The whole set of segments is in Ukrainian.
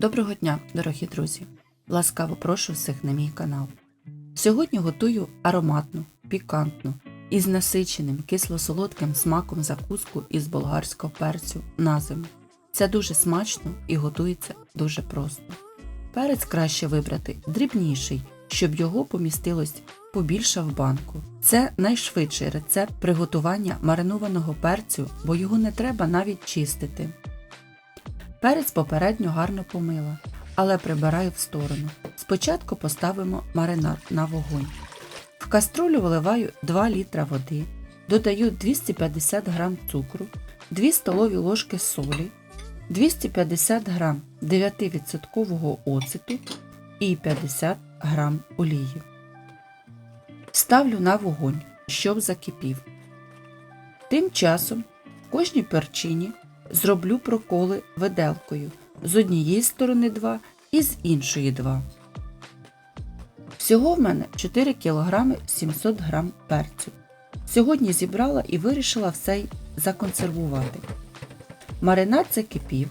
Доброго дня, дорогі друзі! Ласкаво прошу всіх на мій канал. Сьогодні готую ароматну, пікантну і з насиченим кисло-солодким смаком закуску із болгарського перцю на зиму. Це дуже смачно і готується дуже просто. Перець краще вибрати дрібніший, щоб його помістилось побільше в банку. Це найшвидший рецепт приготування маринованого перцю, бо його не треба навіть чистити. Перець попередньо гарно помила, але прибираю в сторону. Спочатку поставимо маринад на вогонь. В каструлю виливаю 2 літра води, додаю 250 г цукру, 2 столові ложки солі, 250 г 9% оцету і 50 г олії. Ставлю на вогонь, щоб закипів. Тим часом в кожній перчині зроблю проколи виделкою з однієї сторони 2 і з іншої 2. Всього в мене 4 кг 700 г перцю. Сьогодні зібрала і вирішила все законсервувати. Маринад закипів.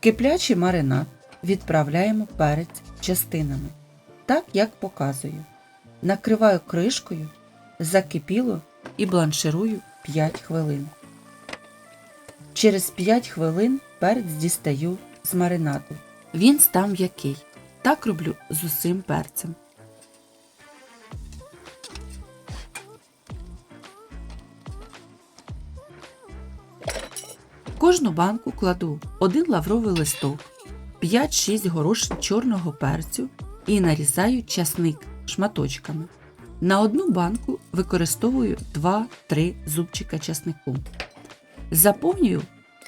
Киплячий маринад відправляємо перець частинами, так як показую. Накриваю кришкою, закипіло і бланширую 5 хвилин. Через 5 хвилин перець дістаю з маринаду. Він став м'який. Так роблю з усім перцем. Кожну банку кладу один лавровий листок, 5-6 горошин чорного перцю і нарізаю часник шматочками. На одну банку використовую 2-3 зубчика часнику. Заповнюю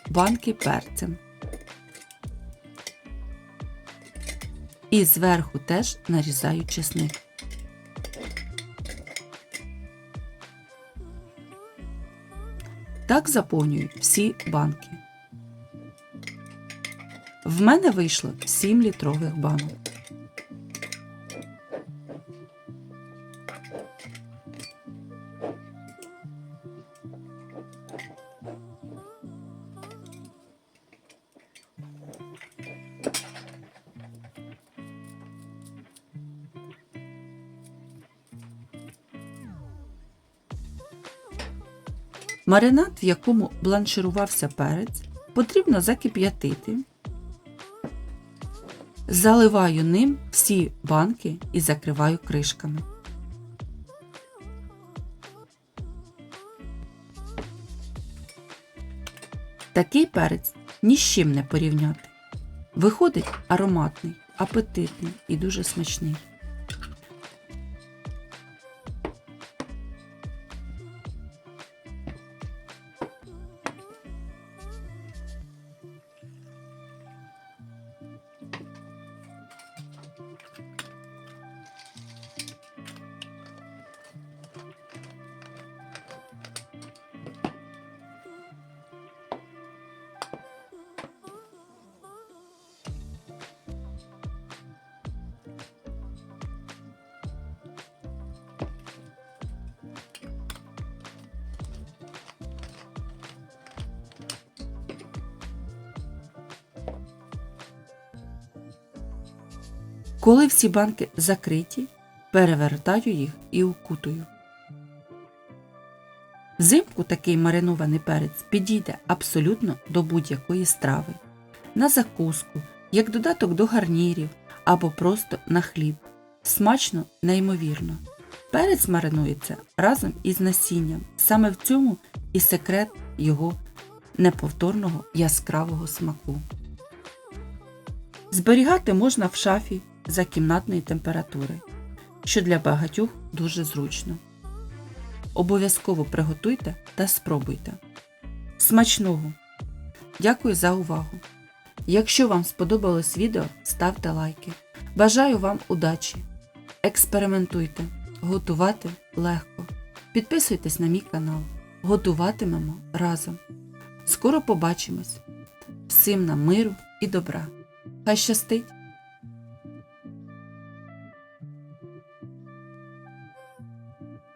банки перцем. І зверху теж нарізаю чесник. Так заповнюю всі банки. В мене вийшло 7 літрових банок. Маринад, в якому бланширувався перець, потрібно закип'ятити. Заливаю ним всі банки і закриваю кришками. Такий перець ні з чим не порівняти. Виходить ароматний, апетитний і дуже смачний. Коли всі банки закриті, перевертаю їх і укутую. Взимку такий маринований перець підійде абсолютно до будь-якої страви, на закуску, як додаток до гарнірів або просто на хліб. Смачно, неймовірно. Перець маринується разом із насінням. Саме в цьому і секрет його неповторного яскравого смаку. Зберігати можна в шафі за кімнатної температури, що для багатьох дуже зручно. Обов'язково приготуйте та спробуйте. Смачного! Дякую за увагу! Якщо вам сподобалось відео, ставте лайки. Бажаю вам удачі! Експериментуйте, готувати легко. Підписуйтесь на мій канал. Готуватимемо разом. Скоро побачимось! Всім нам миру і добра! Хай щастить!